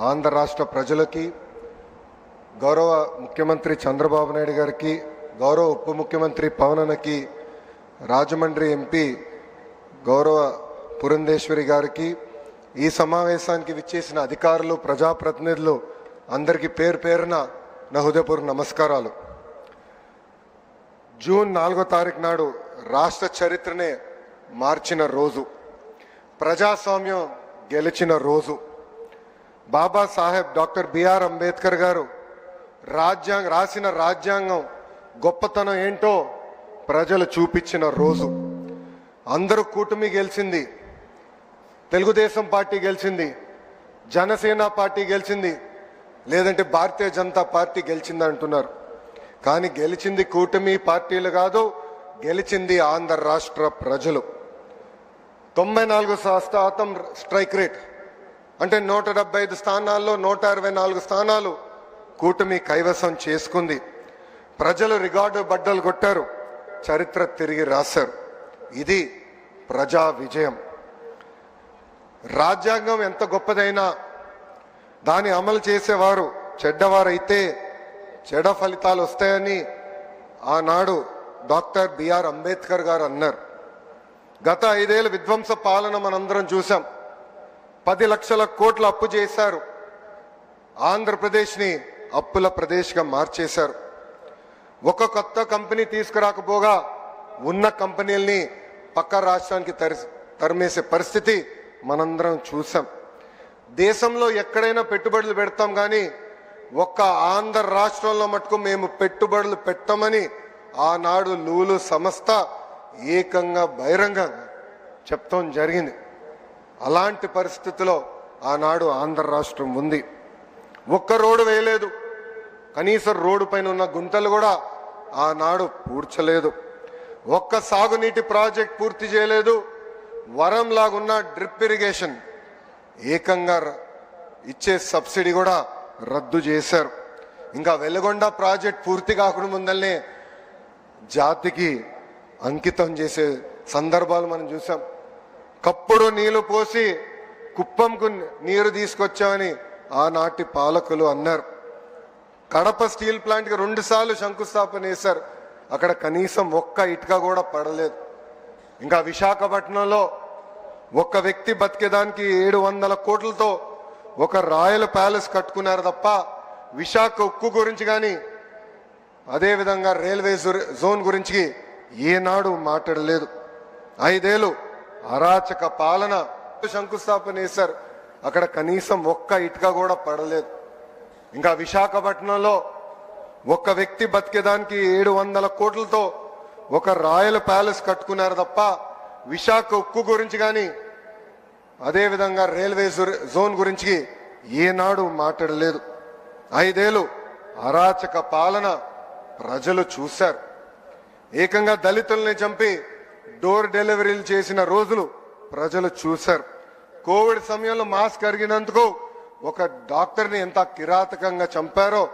ఆంధ్ర రాష్ట్ర ప్రజలకి గౌరవ ముఖ్యమంత్రి చంద్రబాబు నాయుడు గారికి గౌరవ ఉప ముఖ్యమంత్రి పవనన్నకి రాజమండ్రి ఎంపీ గౌరవ పురంధేశ్వరి గారికి ఈ సమావేశానికి విచ్చేసిన అధికారులు ప్రజాప్రతినిధులు అందరికీ పేరు పేరున నా హృదయపూర్వక నమస్కారాలు. జూన్ నాలుగో తారీఖు నాడు రాష్ట్ర చరిత్రనే మార్చిన రోజు. ప్రజాస్వామ్యం గెలిచిన రోజు. బాబాసాహెబ్ డాక్టర్ బిఆర్ అంబేద్కర్ గారు రాజ్యాంగ రాసిన రాజ్యాంగం గొప్పతనం ఏంటో ప్రజలు చూపించిన రోజు. అందరూ కూటమి గెలిచింది తెలుగుదేశం పార్టీ గెలిచింది జనసేన పార్టీ గెలిచింది లేదంటే భారతీయ జనతా పార్టీ గెలిచింది అంటున్నారు. కానీ గెలిచింది కూటమి పార్టీలు కాదు గెలిచింది ఆంధ్ర రాష్ట్ర ప్రజలు. తొంభై నాలుగు శాతం స్ట్రైక్ రేట్. అంటే నూట డెబ్బై ఐదు స్థానాల్లో నూట అరవై నాలుగు స్థానాలు కూటమి కైవసం చేసుకుంది. ప్రజలు రికార్డు బడ్డలు కొట్టారు. చరిత్ర తిరిగి రాశారు. ఇది ప్రజా విజయం. రాజ్యాంగం ఎంత గొప్పదైనా దాన్ని అమలు చేసేవారు చెడ్డవారైతే చెడ ఫలితాలు వస్తాయని ఆనాడు డాక్టర్ బిఆర్ అంబేద్కర్ గారు అన్నారు. గత ఐదేళ్ళ విధ్వంస పాలన మనందరం చూసాం పది లక్షల కోట్ల అప్పు చేశారు. ఆంధ్రప్రదేశ్ని అప్పుల ప్రదేశ్గా మార్చేశారు. ఒక కొత్త కంపెనీ తీసుకురాకపోగా ఉన్న కంపెనీల్ని పక్క రాష్ట్రానికి తరి తరిమేసే పరిస్థితి మనందరం చూసాం. దేశంలో ఎక్కడైనా పెట్టుబడులు పెడతాం కానీ ఒక్క ఆంధ్ర రాష్ట్రంలో మటుకు మేము పెట్టుబడులు పెట్టమని ఆనాడు లూలు సంస్థ ఏకంగా బహిరంగంగా చెప్తాం జరిగింది. అలాంటి పరిస్థితిలో ఆనాడు ఆంధ్ర రాష్ట్రం ఉంది. ఒక్క రోడ్డు వేయలేదు. కనీసం రోడ్డు పైన ఉన్న గుంతలు కూడా ఆనాడు పూడ్చలేదు. ఒక్క సాగునీటి ప్రాజెక్ట్ పూర్తి చేయలేదు. వరం లాగున్న డ్రిప్ ఇరిగేషన్ ఏకంగా ఇచ్చే సబ్సిడీ కూడా రద్దు చేశారు. ఇంకా వెలుగొండ ప్రాజెక్ట్ పూర్తి కాకుండా ముందల్నే జాతికి అంకితం చేసే సందర్భాలు మనం చూసాం. కప్పుడు నీళ్ళు పోసి కుప్పంకు నీరు తీసుకొచ్చామని ఆనాటి పాలకులు అన్నారు. కడప స్టీల్ ప్లాంట్కి రెండుసార్లు శంకుస్థాపన చేశారు. అక్కడ కనీసం ఒక్క ఇటుక కూడా పడలేదు. ఇంకా విశాఖపట్నంలో ఒక వ్యక్తి బతికేదానికి ఏడు వందల కోట్లతో ఒక రాయల్ ప్యాలెస్ కట్టుకున్నారు తప్ప విశాఖ ఉక్కు గురించి కానీ అదేవిధంగా రైల్వే జోన్ గురించి ఏనాడు మాట్లాడలేదు. ఐదేళ్ళు అరాచక పాలన శంకుస్థాపన చేశారు. అక్కడ కనీసం ఒక్క ఇటుక కూడా పడలేదు. ఇంకా విశాఖపట్నంలో ఒక్క వ్యక్తి బతికేదానికి ఏడు వందల కోట్లతో ఒక రాయల్ ప్యాలెస్ కట్టుకున్నారు తప్ప విశాఖ ఉక్కు గురించి కానీ అదేవిధంగా రైల్వే జోన్- జోన్ గురించి ఏనాడు మాట్లాడలేదు. ఐదేళ్ళు అరాచక పాలన ప్రజలు చూశారు. ఏకంగా దళితుల్ని చంపి డోర్ డెలివరీలు చేసిన రోజులు ప్రజలు చూశారు. కోవిడ్ సమయంలో మాస్క్ అరిగినందుకు ఒక డాక్టర్ని ఎంత కిరాతకంగా చంపారో